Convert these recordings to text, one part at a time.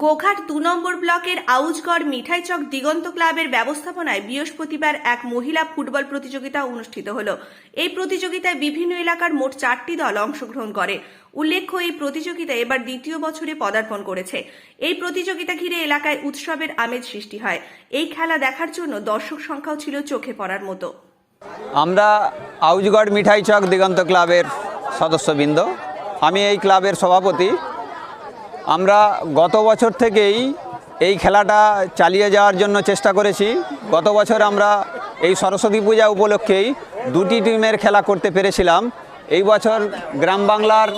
গোঘাট দু নম্বর ব্লকের আউজগড় মিঠাইচক দিগন্ত ক্লাবের ব্যবস্থাপনায় বৃহস্পতিবার এক মহিলা ফুটবল প্রতিযোগিতা অনুষ্ঠিত হল। এই প্রতিযোগিতায় বিভিন্ন এলাকার মোট চারটি দল অংশগ্রহণ করে। উল্লেখ্য, এই প্রতিযোগিতা এবার দ্বিতীয় বছরে পদার্পণ করেছে। এই প্রতিযোগিতা ঘিরে এলাকায় উৎসবের আমেজ সৃষ্টি হয়। এই খেলা দেখার জন্য দর্শক সংখ্যাও ছিল চোখে পড়ার মতো। আমরা আউজগড় মিঠাইচক দিগন্ত ক্লাবের সদস্যবৃন্দ। আমি এই ক্লাবের সভাপতি। আমরা গত বছর থেকেই এই খেলাটা চালিয়ে যাওয়ার জন্য চেষ্টা করেছি। গত বছর আমরা এই সরস্বতী পূজা উপলক্ষেই দুটি টিমের খেলা করতে পেরেছিলাম। এই বছর গ্রাম বাংলার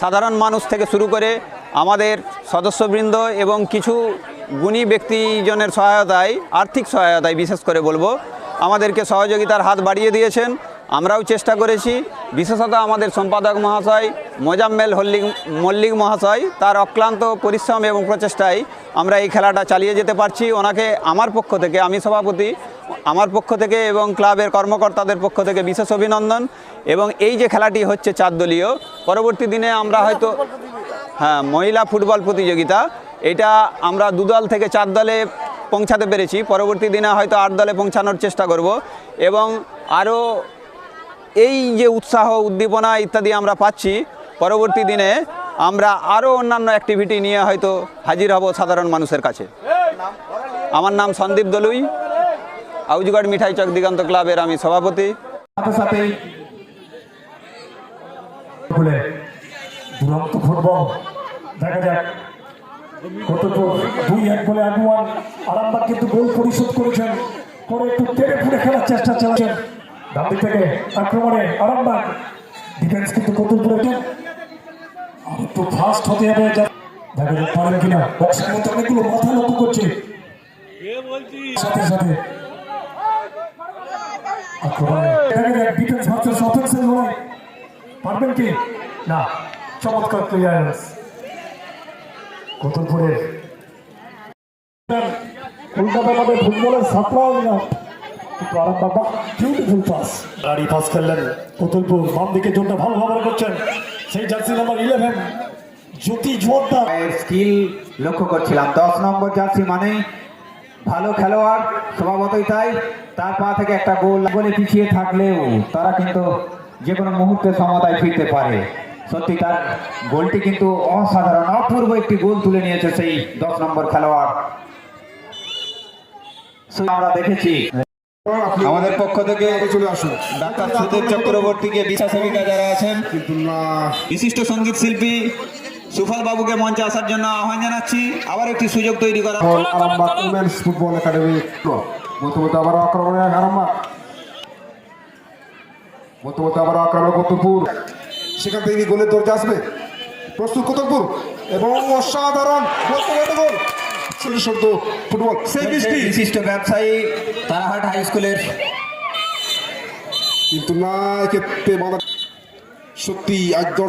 সাধারণ মানুষ থেকে শুরু করে আমাদের সদস্যবৃন্দ এবং কিছু গুণী ব্যক্তিজনের সহায়তায়, আর্থিক সহায়তায় বিশেষ করে বলব, আমাদেরকে সহযোগিতার হাত বাড়িয়ে দিয়েছেন। আমরাও চেষ্টা করেছি। বিশেষত আমাদের সম্পাদক মহাশয় মোজাম্মেল হল্লিক মল্লিক মহাশয় তার অক্লান্ত পরিশ্রম এবং প্রচেষ্টায় আমরা এই খেলাটা চালিয়ে যেতে পারছি। ওনাকে আমার পক্ষ থেকে আমি সভাপতি আমার পক্ষ থেকে এবং ক্লাবের কর্মকর্তাদের পক্ষ থেকে বিশেষ অভিনন্দন। এবং এই যে খেলাটি হচ্ছে চার দলীয় পরবর্তী দিনে আমরা হয়তো হ্যাঁ মহিলা ফুটবল প্রতিযোগিতা। এটা আমরা দুদল থেকে চার দলে পৌঁছাতে পেরেছি। পরবর্তী দিনে হয়তো আট দলে পৌঁছানোর চেষ্টা করব। এবং আরও এই যে উৎসাহ, উদ্দীপনা ইত্যাদি আমরা পাচ্ছি, পরবর্তী দিনে আমরা আরও অন্যান্য অ্যাক্টিভিটি নিয়ে হয়তো হাজির হব সাধারণ মানুষের কাছে। আমার নাম সন্দীপ দলুই, আউজগড় মিঠাই চক দিগন্ত ক্লাবের আমি সভাপতি। আরামবাগ কিন্তু গোল পরিশোধ করেছেন একটু তেড়ে ফুড়ে খেলার চেষ্টা চালাচ্ছেন। ডান থেকে আক্রমণে আরামবাগ। ডিফেন্স কিন্তু কতুলপুরে আর একটু ফাস্ট হতে হবে। দেখা যাক পারেন কিনা? বক্সের মধ্যে অনেকগুলো মাথা লক্ষ্য করছে। সাথে সাথে আক্রমণে চমৎকার ক্লিয়ারেন্স কতুলপুরের কলকাতা আমাদের ফুটবলের সাপ্লাই না কিন্তু আরামবাগ বিউটিফুল পাস গাড়ি পাস খেললেন। কতুলপুর বাম দিকে জোরটা ভালো ব্যবহার করছেন। সেই জার্সি নাম্বার ইলেভেন জ্যোতি জোরদার স্কিল লক্ষ্য করছিলাম। দশ নম্বর জার্সি মানেই ভালো খেলোয়াড় স্বভাবতই তাই। তার পা থেকে একটা গোল বলে পিছিয়ে থাকলেও তারা কিন্তু যে কোনো মুহূর্তে সমতায় ফিরতে পারে। সত্যি তার গোলটি কিন্তু অসাধারণ অপূর্ব একটি গোল তুলে নিয়েছে সেই দশ নম্বর খেলোয়াড়। সো আমরা দেখেছি আমাদের পক্ষ থেকে চলে আসুন। ডাক্তার সুদেব চক্রবর্তীকে বিশ্বাস সেবিকা যারা আছেন বিশিষ্ট সংগীত শিল্পী সুফল বাবুকে মঞ্চে আসার জন্য আহ্বান জানাচ্ছি। আবার একটি সুযোগ তৈরি করা। Arambagh women's football academy. বলতে আবার আক্রমণে আরামবাগ। বলতে আবার আক্রমণ কতুলপুর সেখান থেকে গোলের দরজা আসবে। প্রস্তুত কতুলপুর এবং অসাধারণ গোল ফুটবল। সেই বৃষ্টি। বিশিষ্ট ব্যবসায়ী তারাহাট হাই স্কুলের কিন্তু না ক্ষেত্রে সত্যি একদম